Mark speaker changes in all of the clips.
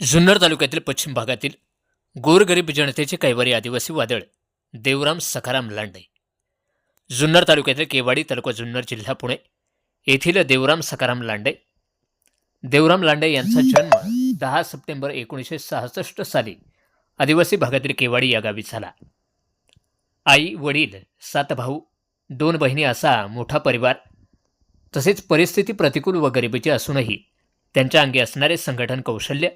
Speaker 1: जुन्नर तालुक्यातील पश्चिम भागातील गोरगरीब जनतेचे कैवारी आदिवासी वादळ देवराम सखाराम लांडे. जुन्नर तालुक्यातील केवाडी तालुका जुन्नर जिल्हा पुणे येथील देवराम सखाराम लांडे. देवराम लांडे यांचा जन्म दहा सप्टेंबर एकोणीसशे सहासष्ट साली आदिवासी भागातील केवाडी या गावी झाला. आई वडील सात भाऊ दोन बहिणी असा मोठा परिवार तसेच परिस्थिती प्रतिकूल व गरिबीची असूनही त्यांच्या अंगी असणारे संघटन कौशल्य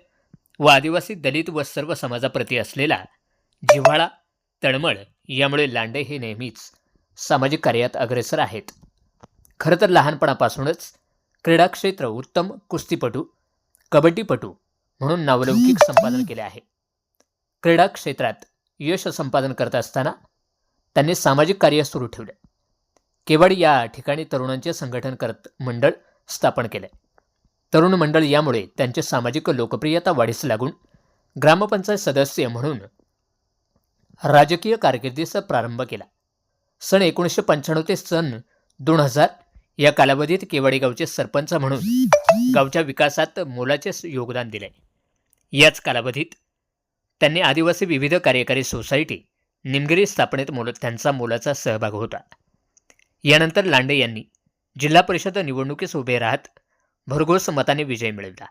Speaker 1: व आदिवासी दलित व सर्व समाजाप्रती असलेला जिव्हाळा तळमळ यामुळे लांडे हे नेहमीच सामाजिक कार्यात अग्रेसर आहेत. खरं तर लहानपणापासूनच क्रीडा क्षेत्र उत्तम कुस्तीपटू कबड्डीपटू म्हणून नावलौकिक संपादन केले आहे. क्रीडा क्षेत्रात यश संपादन करत असताना त्यांनी सामाजिक कार्य सुरू ठेवले. केवळ या ठिकाणी तरुणांचे संघटन करत मंडळ स्थापन केले. तरुण मंडळ यामुळे त्यांची सामाजिक लोकप्रियता वाढीस लागून ग्रामपंचायत सदस्य म्हणून राजकीय कारकिर्दीस प्रारंभ केला. सन एकोणीसशे पंच्याण्णव ते सन दोन हजार या कालावधीत केवाडी गावचे सरपंच म्हणून गावच्या विकासात मोलाचे योगदान दिले. याच कालावधीत त्यांनी आदिवासी विविध कार्यकारी सोसायटी निमगिरी स्थापनेत मोल त्यांचा मोलाचा सहभाग होता. यानंतर लांडे यांनी जिल्हा परिषद निवडणुकीस उभे राहत भरघोस मताने विजय मिळवला.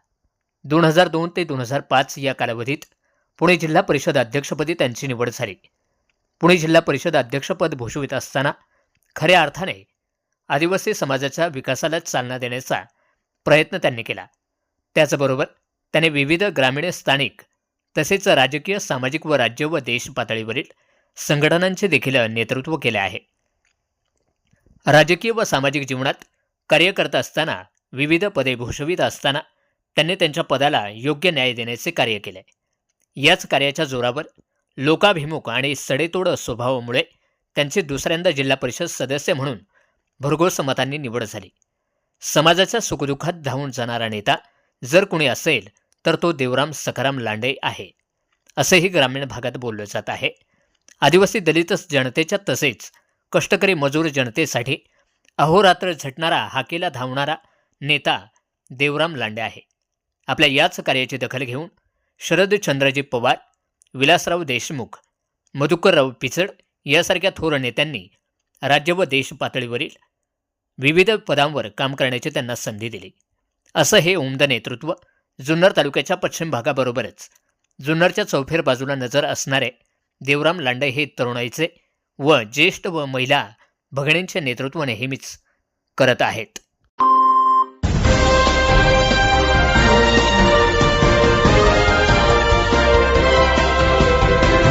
Speaker 1: दोन हजार दोन ते दोन हजार पाच या कालावधीत पुणे जिल्हा परिषद अध्यक्षपदी त्यांची निवड झाली. पुणे जिल्हा परिषद अध्यक्षपद भूषवित असताना खऱ्या अर्थाने आदिवासी समाजाच्या विकासाला चालना देण्याचा प्रयत्न त्यांनी केला. त्याचबरोबर त्याने विविध ग्रामीण स्थानिक तसेच राजकीय सामाजिक व राज्य व देश पातळीवरील संघटनांचे देखील नेतृत्व केले आहे. राजकीय व सामाजिक जीवनात कार्य करत असताना विविध पदे भूषवित असताना त्यांनी त्यांच्या पदाला योग्य न्याय देण्याचे कार्य केले. याच कार्याच्या जोरावर लोकाभिमुख आणि सडेतोड स्वभावामुळे त्यांची दुसऱ्यांदा जिल्हा परिषद सदस्य म्हणून भरघोस मतांनी निवड झाली. समाजाच्या सुखदुःखात धावून जाणारा नेता जर कोणी असेल तर तो देवराम सखाराम लांडे आहे असेही ग्रामीण भागात बोललं जात आहे. आदिवासी दलित जनतेच्या तसेच कष्टकरी मजूर जनतेसाठी अहोरात्र झटणारा हाकेला धावणारा नेता देवराम लांडे आहे. आपल्या याच कार्याची दखल घेऊन शरदचंद्रजी पवार विलासराव देशमुख मधुकरराव पिचड यासारख्या थोर नेत्यांनी राज्य व देश पातळीवरील विविध पदांवर काम करण्याची त्यांना संधी दिली. असं हे उमद नेतृत्व जुन्नर तालुक्याच्या पश्चिम भागाबरोबरच जुन्नरच्या चौफेर बाजूला नजर असणारे देवराम लांडे हे तरुणाईचे व ज्येष्ठ व महिला भगिनींचे नेतृत्व नेहमीच करत आहेत.